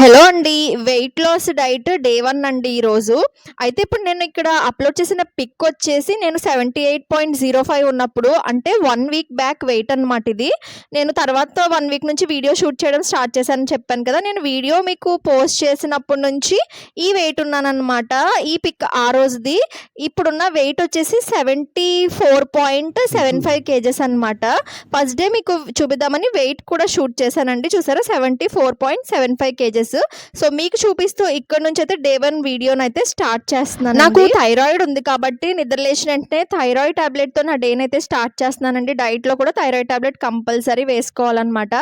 Hello అండి. Weight loss diet day one అండి ఈరోజు. అయితే ఇప్పుడు నేను ఇక్కడ అప్‌లోడ్ చేసిన పిక్ వచ్చేసి నేను 78.05 ఉన్నప్పుడు అంటే వన్ వీక్ బ్యాక్ వెయిట్ అనమాట ఇది. నేను తర్వాత వన్ వీక్ నుంచి వీడియో షూట్ చేయడం స్టార్ట్ చేశానని చెప్పాను కదా! నేను వీడియో మీకు పోస్ట్ చేసినప్పటి నుంచి ఈ వెయిట్ ఉన్నానమాట ఈ పిక్ ఆ రోజుది. ఇప్పుడున్న వెయిట్ వచ్చేసి 74.75 కేజెస్ అనమాట. ఫస్ట్ డే మీకు చూపిద్దామని వెయిట్ కూడా షూట్ చేశానండి. చూసారా 74.75 కేజెస్. సో, మీకు చూపిస్తూ ఇక్కడ నుంచి అయితే డే 1 వీడియోనైతే స్టార్ట్ చేస్తున్నాను నాకు థైరాయిడ్ ఉంది కాబట్టి నిద్ర లేచిన వెంటనే థైరాయిడ్ టాబ్లెట్‌తో నా డేనైతే స్టార్ట్ చేస్తున్నానండి. డైట్‌లో కూడా థైరాయిడ్ టాబ్లెట్ కంపల్సరీ వేసుకోవాలనమాట.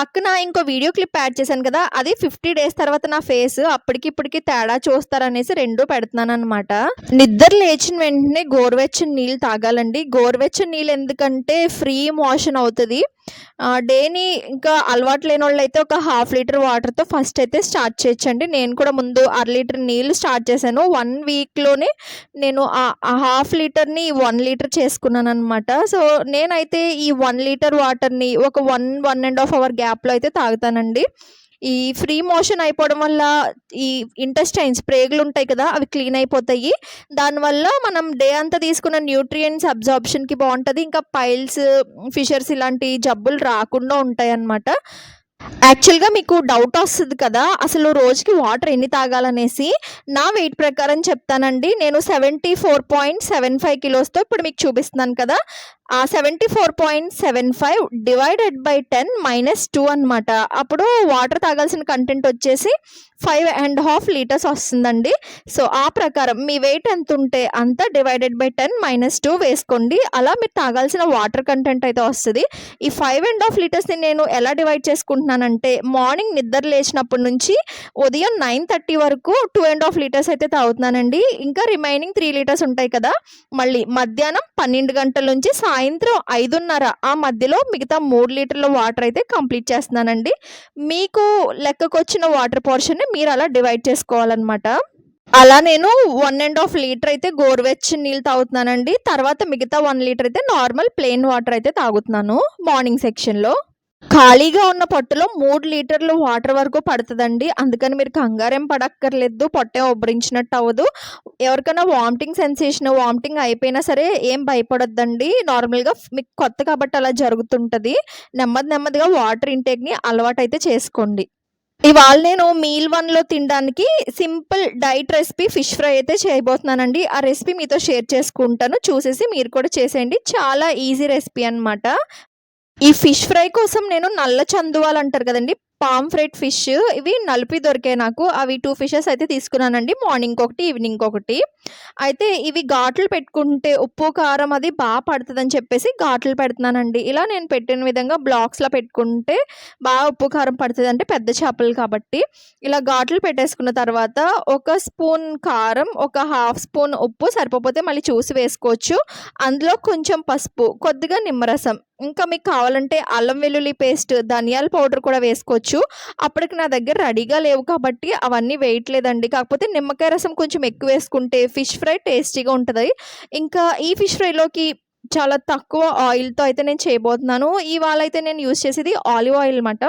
పక్కన ఇంకో వీడియో క్లిప్ యాడ్ చేశాను కదా! అది 50 డేస్ తర్వాత నా ఫేస్ అప్పటికి ఇప్పటికి తేడా చూస్తారనేసి 2 పెడుతున్నాననమాట. నిద్ర లేచిన వెంటనే గోరువెచ్చని నీళ్ళు తాగాలండి. గోరువెచ్చని నీళ్ళు ఎందుకంటే ఫ్రీ మోషన్ అవుతుంది డేని ఇంకా అలవాటు లేనోళ్ళైతే ఒక హాఫ్ లీటర్ వాటర్‌తో ఫస్ట్ అయితే స్టార్ట్ చేయొచ్చండి. నేను కూడా ముందు అర లీటర్ నీళ్ళు స్టార్ట్ చేశాను. వన్ వీక్‌లోనే నేను ఆ హాఫ్ లీటర్‌ని వన్ లీటర్ చేసుకున్నాను అనమాట సో, నేనైతే ఈ వన్ లీటర్ వాటర్‌ని ఒక 1, 1 ½ అవర్ గ్యాప్‌లో అయితే తాగుతానండి. ఈ ఫ్రీ మోషన్ అయిపోవడం వల్ల ఈ ఇంటెస్టైన్స్ ప్రేగులుంటాయి కదా! అవి క్లీన్ అయిపోతాయి. దానివల్ల మనం డే అంతా తీసుకున్న న్యూట్రియంట్స్ అబ్జార్ప్షన్‌కి బాగుంటుంది ఇంకా పైల్స్, ఫిషర్స్ ఇలాంటి జబ్బులు రాకుండా ఉంటాయి అన్నమాట యాక్చువల్‌గా మీకు డౌట్ వస్తుంది కదా! అసలు రోజుకి వాటర్ ఎన్ని తాగాలనేసి. నా వెయిట్ ప్రకారం చెప్తానండి. నేను 74.75 కిలోస్‌తో ఇప్పుడు మీకు చూపిస్తున్నాను కదా! Seventy four point seven five divided by 10 minus two అనమాట. అప్పుడు వాటర్ తాగాల్సిన కంటెంట్ వచ్చేసి ఫైవ్ అండ్ హాఫ్ లీటర్స్ వస్తుందండి. సో, ఆ ప్రకారం మీ వెయిట్ ఎంత ఉంటే అంత డివైడెడ్ బై 10 మైనస్ టూ వేసుకోండి. అలా మీరు తాగాల్సిన వాటర్ కంటెంట్ అయితే వస్తుంది ఈ ఫైవ్ అండ్ హాఫ్ లీటర్స్‌ని నేను ఎలా డివైడ్ చేసుకుంటున్నానంటే మార్నింగ్ నిద్ర లేచినప్పటి నుంచి ఉదయం 9:30 వరకు టూ అండ్ హాఫ్ లీటర్స్ అయితే తాగుతున్నానండి. ఇంకా రిమైనింగ్ త్రీ లీటర్స్ ఉంటాయి కదా! మళ్ళీ మధ్యాహ్నం 12 గంటల నుంచి సాయంత్రం 5:30 ఆ మధ్యలో మిగతా మూడు లీటర్ల వాటర్ అయితే కంప్లీట్ చేస్తున్నానండి. మీకు లెక్కకొచ్చిన వాటర్ పోర్షన్‌ని మీరు అలా డివైడ్ చేసుకోవాలనమాట. అలా నేను వన్ అండ్ హాఫ్ లీటర్ అయితే గోరువెచ్చని నీళ్ళు తాగుతున్నానండి. తర్వాత మిగతా వన్ లీటర్ అయితే నార్మల్ ప్లెయిన్ వాటర్ అయితే తాగుతున్నాను మార్నింగ్ సెక్షన్‌లో. ఖాళీగా ఉన్న పొట్టలో మూడు లీటర్లు వాటర్ వరకు పడుతుందండి అందుకని మీరు కంగారేం పడక్కర్లేదు. పొట్టే ఉబ్బరించినట్టు అవ్వదు. ఎవరికైనా వామిటింగ్ సెన్సేషన్, వామిటింగ్ అయిపోయినా సరే ఏం భయపడొద్దండి. నార్మల్‌గా మీకు కొత్త కాబట్టి అలా జరుగుతుంటుంది నెమ్మది నెమ్మదిగా వాటర్ ఇంటేక్‌ని అలవాటైతే చేసుకోండి. ఇవాళ నేను మీల్ వన్లో తినడానికి simple diet recipe fish fry అయితే చేయబోతున్నానండి. ఆ రెసిపీ మీతో షేర్ చేసుకుంటాను. చూసేసి మీరు కూడా చేసేయండి. చాలా ఈజీ రెసిపీ అనమాట. ఈ ఫిష్ ఫ్రై కోసం నేను నల్ల చందువాలు అంటారు కదండీ! పాంఫ్రెట్ ఫిష్ ఇవి నలిపి దొరికాయి నాకు. అవి టూ ఫిషెస్ అయితే తీసుకున్నానండి. మార్నింగ్ ఒకటి ఈవినింగ్ ఒకటి అయితే ఇవి ఘాట్లు పెట్టుకుంటే ఉప్పు, కారం అది బాగా పడుతుందని చెప్పేసి ఘాట్లు పెడుతున్నానండి. ఇలా నేను పెట్టిన విధంగా బ్లాక్స్లో పెట్టుకుంటే బాగా ఉప్పు, కారం పడుతుంది అంటే పెద్ద చేపలు కాబట్టి. ఇలా ఘాట్లు పెట్టేసుకున్న తర్వాత ఒక స్పూన్ కారం, ఒక హాఫ్ స్పూన్ ఉప్పు సరిపోతే మళ్ళీ చూసి వేసుకోవచ్చు. అందులో కొంచెం పసుపు, కొద్దిగా నిమ్మరసం, ఇంకా మీకు కావాలంటే అల్లం వెల్లుల్లి పేస్ట్, ధనియాల పౌడర్ కూడా వేసుకోవచ్చు. అప్పటికి నా దగ్గర రెడీగా లేవు కాబట్టి అవన్నీ వేయట్లేదండి. కాకపోతే నిమ్మకాయ రసం కొంచెం ఎక్కువ వేసుకుంటే ఫిష్ ఫ్రై టేస్టీగా ఉంటుంది ఇంకా ఈ ఫిష్ ఫ్రైలోకి చాలా తక్కువ ఆయిల్‌తో అయితే నేను చేయబోతున్నాను. ఇవాళ అయితే నేను యూజ్ చేసేది ఆలివ్ ఆయిల్ అన్నమాట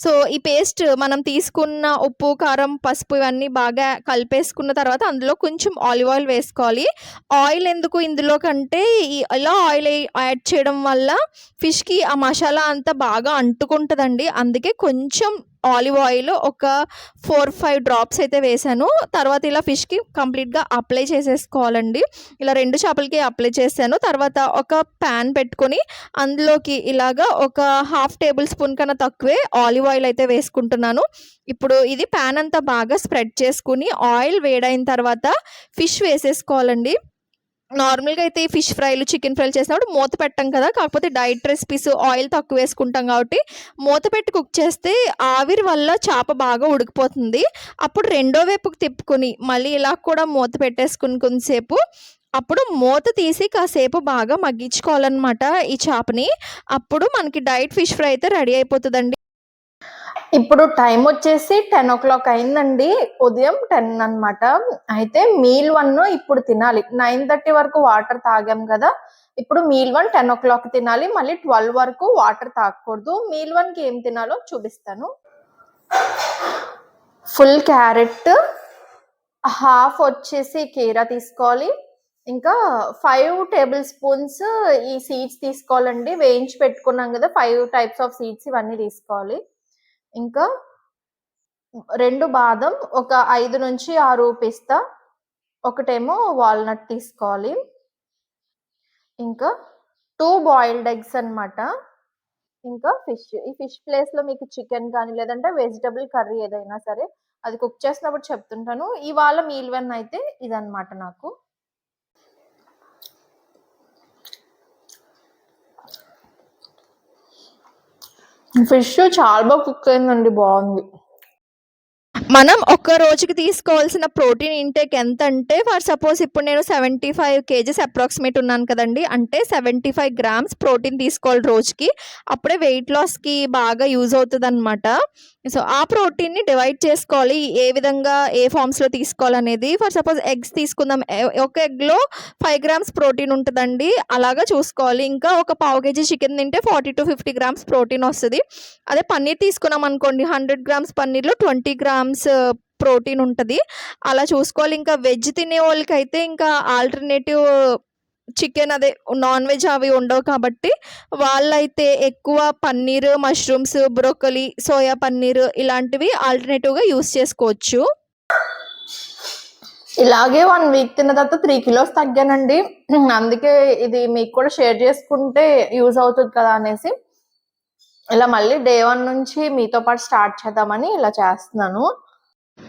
సో, ఈ పేస్ట్ మనం తీసుకున్న ఉప్పు, కారం, పసుపు ఇవన్నీ బాగా కలిపేసుకున్న తర్వాత అందులో కొంచెం ఆలివ్ ఆయిల్ వేసుకోవాలి. ఆయిల్ ఎందుకు ఇందులోకంటే ఈ ఇలా ఆయిల్ యాడ్ చేయడం వల్ల ఫిష్‌కి ఆ మసాలా అంతా బాగా అంటుకుంటుందండి అందుకే కొంచెం ఆలివ్ ఆయిల్ ఒక 4, 5 డ్రాప్స్ అయితే వేశాను. తర్వాత ఇలా ఫిష్‌కి కంప్లీట్‌గా అప్లై చేసేసుకోవాలండి. ఇలా రెండు చేపలకి అప్లై చేశాను. తర్వాత ఒక పాన్ పెట్టుకొని అందులోకి ఇలాగా ఒక హాఫ్ టేబుల్ స్పూన్ కన్నా తక్కువే ఆలివ్ ఆయిల్ అయితే వేసుకుంటున్నాను. ఇప్పుడు ఇది పాన్ అంతా బాగా స్ప్రెడ్ చేసుకుని ఆయిల్ వేడైన తర్వాత ఫిష్ వేసేసుకోవాలండి. నార్మల్‌గా అయితే ఈ ఫిష్ ఫ్రైలు, చికెన్ ఫ్రైలు చేసినప్పుడు మూత పెట్టం కదా! కాకపోతే డైట్ రెసిపీస్ ఆయిల్ తక్కువ వేసుకుంటాం కాబట్టి మూత పెట్టి కుక్ చేస్తే ఆవిరి వల్ల చేప బాగా ఉడికిపోతుంది. అప్పుడు రెండో వైపుకి తిప్పుకొని మళ్ళీ ఇలా కూడా మూత పెట్టేసుకొని కొంతసేపు అప్పుడు మూత తీసి కాసేపు బాగా మగ్గించుకోవాలన్నమాట ఈ చేపని. అప్పుడు మనకి డైట్ ఫిష్ ఫ్రై అయితే రెడీ అయిపోతుందండి ఇప్పుడు టైం వచ్చేసి 10:00 అయిందండి. ఉదయం 10 అనమాట. అయితే మీల్ వన్ ఇప్పుడు తినాలి. 9:30 వరకు వాటర్ తాగాం కదా! ఇప్పుడు మీల్ 1 10:00 తినాలి. మళ్ళీ 12 వరకు వాటర్ తాగకూడదు. మీల్ వన్కి ఏం తినాలో చూపిస్తాను. ఫుల్ క్యారెట్ హాఫ్ వచ్చేసి కీరా తీసుకోవాలి ఇంకా ఫైవ్ టేబుల్ స్పూన్స్ ఈ సీడ్స్ తీసుకోవాలండి వేయించి పెట్టుకున్నాం కదా ఫైవ్ టైప్స్ ఆఫ్ సీడ్స్ ఇవన్నీ తీసుకోవాలి ఇంకా రెండు బాదం ఒక ఐదు నుంచి ఆరు పిస్తా ఒకటేమో వాల్నట్ తీసుకోవాలి. ఇంకా టూ బాయిల్డ్ ఎగ్స్ అన్నమాట. ఇంకా ఫిష్ ఈ ఫిష్ ప్లేస్లో మీకు చికెన్ కానీ లేదంటే వెజిటబుల్ కర్రీ ఏదైనా సరే అది కుక్ చేసినప్పుడు చెప్తుంటాను. ఇవాళ మీల్ వన్ అయితే ఇదనమాట నాకు. ఫిష్ చాలా బాగా కుక్ అయిందండి బాగుంది. మనం ఒక్క రోజుకి తీసుకోవాల్సిన ప్రోటీన్ ఇంటేక్ ఎంత అంటే ఫర్ సపోజ్ ఇప్పుడు నేను సెవెంటీ ఫైవ్ కేజీస్ అప్రాక్సిమేట్ ఉన్నాను కదండి. అంటే సెవెంటీ ఫైవ్ గ్రామ్స్ ప్రోటీన్ తీసుకోవాలి రోజుకి. అప్పుడే వెయిట్ లాస్కి బాగా యూజ్ అవుతుంది అనమాట సో ఆ ప్రోటీన్ని డివైడ్ చేసుకోవాలి. ఏ విధంగా ఏ ఫామ్స్లో తీసుకోవాలనేది. ఫర్ సపోజ్ ఎగ్స్ తీసుకుందాం. ఎ- ఒక ఎగ్లో ఫైవ్ గ్రామ్స్ ప్రోటీన్ ఉంటుందండి. అలాగా చూసుకోవాలి. ఇంకా ఒక పావు కేజీ చికెన్ తింటే forty to fifty grams protein వస్తుంది. అదే పన్నీర్ తీసుకున్నాం అనుకోండి హండ్రెడ్ గ్రామ్స్ పన్నీర్లో ట్వంటీ గ్రామ్స్ ప్రోటీన్ uh, ఉంటుంది. అలా చూసుకోవాలి. ఇంకా వెజ్ తినే వాళ్ళకైతే ఇంకా ఆల్టర్నేటివ్ చికెన్ అదే నాన్ వెజ్ అవి ఉండవు కాబట్టి వాళ్ళైతే ఎక్కువ paneer mushrooms broccoli soya paneer ఇలాంటివి ఆల్టర్నేటివ్గా యూస్ చేసుకోవచ్చు. ఇలాగే వన్ వీక్ తిన్న తర్వాత త్రీ కిలోస్ తగ్గానండి. అందుకే ఇది మీకు కూడా షేర్ చేసుకుంటే యూజ్ అవుతుంది కదా అనేసి. ఇలా మళ్ళీ డే వన్ నుంచి మీతో పాటు స్టార్ట్ చేద్దామని ఇలా చేస్తున్నాను.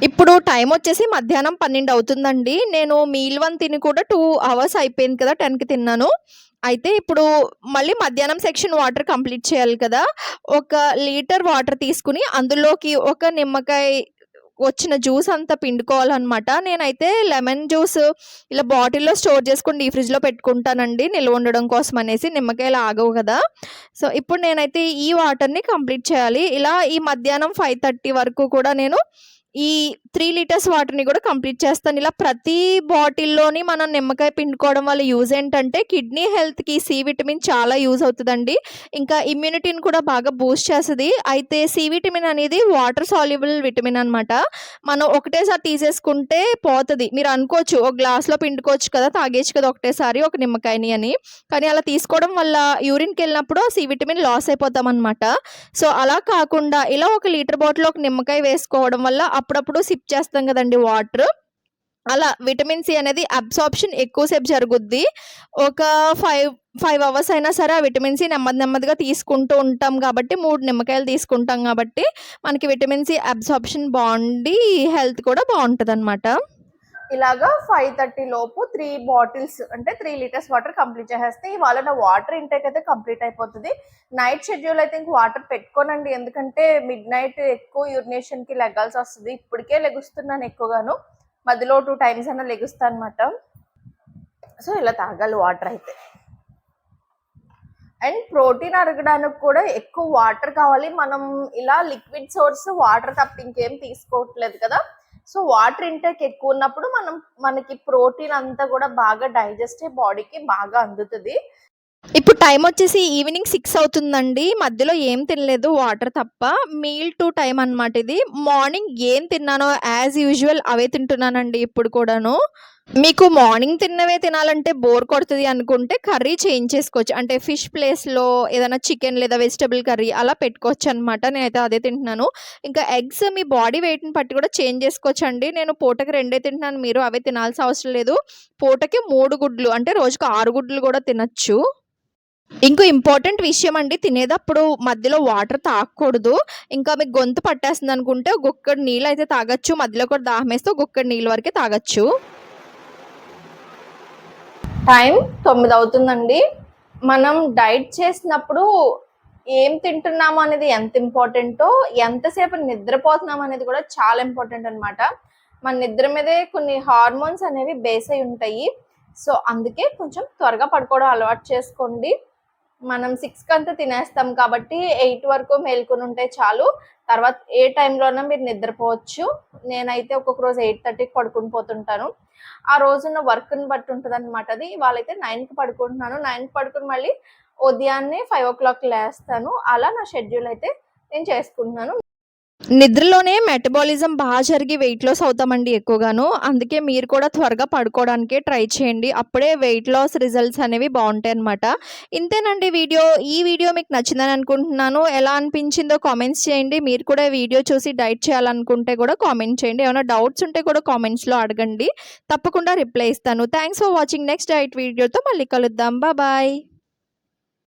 ఇప్పుడు టైం వచ్చేసి మధ్యాహ్నం పన్నెండు అవుతుందండి. నేను మీల్ వన్ తిని కూడా టూ అవర్స్ అయిపోయింది కదా టెన్కి తిన్నాను. అయితే ఇప్పుడు మళ్ళీ మధ్యాహ్నం సెక్షన్ వాటర్ కంప్లీట్ చేయాలి కదా. ఒక లీటర్ వాటర్ తీసుకుని అందులోకి ఒక నిమ్మకాయ వచ్చిన జ్యూస్ అంతా పిండుకోవాలన్నమాట. నేనైతే లెమన్ జ్యూస్ ఇలా బాటిల్లో స్టోర్ చేసుకుని డీ ఫ్రిడ్జ్లో పెట్టుకుంటానండి. నిల్వ ఉండడం కోసం అనేసి నిమ్మకాయలు ఆగవు కదా. సో ఇప్పుడు నేనైతే ఈ వాటర్ని కంప్లీట్ చేయాలి. ఇలా ఈ మధ్యాహ్నం ఫైవ్ థర్టీ వరకు కూడా నేను ఈ త్రీ లీటర్స్ వాటర్ని కూడా కంప్లీట్ చేస్తాను. ఇలా ప్రతి బాటిల్లోని మనం నిమ్మకాయ పిండుకోవడం వల్ల యూజ్ ఏంటంటే కిడ్నీ హెల్త్కి సి విటమిన్ చాలా యూజ్ అవుతుందండి. ఇంకా ఇమ్యూనిటీని కూడా బాగా బూస్ట్ చేస్తుంది. అయితే సి విటమిన్ అనేది వాటర్ సాల్యుబుల్ విటమిన్ అనమాట మనం ఒకటేసారి తీసేసుకుంటే పోతుంది. మీరు అనుకోవచ్చు ఒక గ్లాస్లో పిండుకోవచ్చు కదా తాగేచ్చు కదా ఒకటేసారి ఒక నిమ్మకాయని అని. కానీ అలా తీసుకోవడం వల్ల యూరిన్కి వెళ్ళినప్పుడు సి విటమిన్ లాస్ అయిపోతాం అనమాట సో అలా కాకుండా ఇలా ఒక లీటర్ బాటిల్ ఒక నిమ్మకాయ వేసుకోవడం వల్ల అప్పుడప్పుడు సిప్ చేస్తాం కదండి వాటర్ అలా విటమిన్ సి అనేది అబ్సార్ప్షన్ ఎక్కువసేపు జరుగుద్ది. ఒక ఫైవ్ ఫైవ్ అవర్స్ అయినా సరే ఆ విటమిన్ సి నెమ్మది నెమ్మదిగా తీసుకుంటూ ఉంటాం కాబట్టి మూడు నిమ్మకాయలు తీసుకుంటాం కాబట్టి మనకి విటమిన్ సి అబ్సార్ప్షన్ బాగుండి హెల్త్ కూడా బాగుంటుంది అనమాట ఇలాగా ఫైవ్ థర్టీ లోపు త్రీ బాటిల్స్ అంటే త్రీ లీటర్స్ వాటర్ కంప్లీట్ చేసేస్తే ఇవాళ నా వాటర్ ఇంటేక్ అయితే కంప్లీట్ అయిపోతుంది. నైట్ షెడ్యూల్ అయితే ఇంక వాటర్ పెట్టుకోనండి. ఎందుకంటే మిడ్ నైట్ ఎక్కువ urination కి లెగాల్సి వస్తుంది. ఇప్పటికే లెగుస్తున్నాను ఎక్కువగాను. మధ్యలో టూ టైమ్స్ అయినా లెగుస్తాను అనమాట సో ఇలా తాగాలి వాటర్ అయితే. అండ్ ప్రోటీన్ అరగడానికి కూడా ఎక్కువ వాటర్ కావాలి. మనం ఇలా లిక్విడ్ సోర్స్ వాటర్ తప్ప ఇంకేం తీసుకోవట్లేదు కదా. సో వాటర్ ఇంటేక్ ఎక్కువ ఉన్నప్పుడు మనం మనకి ప్రోటీన్ అంతా కూడా బాగా డైజెస్ట్ అయ్యి బాడీకి బాగా అందుతుంది. ఇప్పుడు టైం వచ్చేసి ఈవినింగ్ సిక్స్ అవుతుందండి. మధ్యలో ఏం తినలేదు వాటర్ తప్ప. మీల్ టు టైం అన్నమాట ఇది. మార్నింగ్ ఏం తిన్నానో యాజ్ యూజువల్ అవే తింటున్నానండి ఇప్పుడు కూడాను. మీకు మార్నింగ్ తిన్నవే తినాలంటే బోర్ కొడుతుంది అనుకుంటే కర్రీ చేంజ్ చేసుకోవచ్చు అంటే ఫిష్ ప్లేస్లో ఏదైనా చికెన్ లేదా వెజిటబుల్ కర్రీ అలా పెట్టుకోవచ్చు అనమాట నేనైతే అదే తింటున్నాను. ఇంకా ఎగ్స్ మీ బాడీ వెయిట్ని బట్టి కూడా చేంజ్ చేసుకోవచ్చు అండి నేను పూటకి రెండే తింటున్నాను. మీరు అవే తినాల్సిన అవసరం లేదు. పూటకి మూడు గుడ్లు అంటే రోజుకు ఆరు గుడ్లు కూడా తినచ్చు. ఇంకో ఇంపార్టెంట్ విషయం అండి తినేటప్పుడు మధ్యలో వాటర్ తాగకూడదు ఇంకా మీకు గొంతు పట్టేస్తుంది అనుకుంటే ఒక్కొక్కటి గుక్కడి నీళ్ళు అయితే తాగొచ్చు. మధ్యలో కూడా దాహం వేస్తే గుక్కడి నీళ్ళ వరకే తాగొచ్చు. టైం తొమ్మిది అవుతుందండి. మనం డైట్ చేసినప్పుడు ఏం తింటున్నాము అనేది ఎంత ఇంపార్టెంటో ఎంతసేపు నిద్రపోతున్నాం అనేది కూడా చాలా ఇంపార్టెంట్ అనమాట మన నిద్ర మీదే కొన్ని హార్మోన్స్ అనేవి బేస్ అయి ఉంటాయి. సో అందుకే కొంచెం త్వరగా పడుకోవడం అలవాటు చేసుకోండి. మనం సిక్స్కి అంతా తినేస్తాం కాబట్టి ఎయిట్ వరకు మేల్కొని ఉంటే చాలు. తర్వాత ఏ టైంలోనైనా మీరు నిద్రపోవచ్చు. నేనైతే ఒక్కొక్క రోజు ఎయిట్ థర్టీకి పడుకుని పోతుంటాను. ఆ రోజున్న వర్క్ని బట్టి ఉంటుంది అనమాట అది వాళ్ళైతే నైన్కి పడుకుంటున్నాను. నైన్కి పడుకుని మళ్ళీ ఉదయాన్నే ఫైవ్ ఓ క్లాక్ లేస్తాను. అలా నా షెడ్యూల్ అయితే నేను చేసుకుంటున్నాను. నిద్రలోనే మెటబాలిజం బాగా జరిగి వెయిట్ లాస్ అవుతామండి ఎక్కువగాను. అందుకే మీరు కూడా త్వరగా పడుకోవడానికే ట్రై చేయండి. అప్పుడే వెయిట్ లాస్ రిజల్ట్స్ అనేవి బాగుంటాయి అనమాట ఇంతేనండి వీడియో. ఈ వీడియో మీకు నచ్చిందని అనుకుంటున్నాను. ఎలా అనిపించిందో కామెంట్స్ చేయండి. మీరు కూడా వీడియో చూసి డైట్ చేయాలనుకుంటే కూడా కామెంట్ చేయండి. ఏమైనా డౌట్స్ ఉంటే కూడా కామెంట్స్లో అడగండి. తప్పకుండా రిప్లై ఇస్తాను. Thanks for watching. Next diet వీడియోతో మళ్ళీ కలుద్దాం. బాయ్.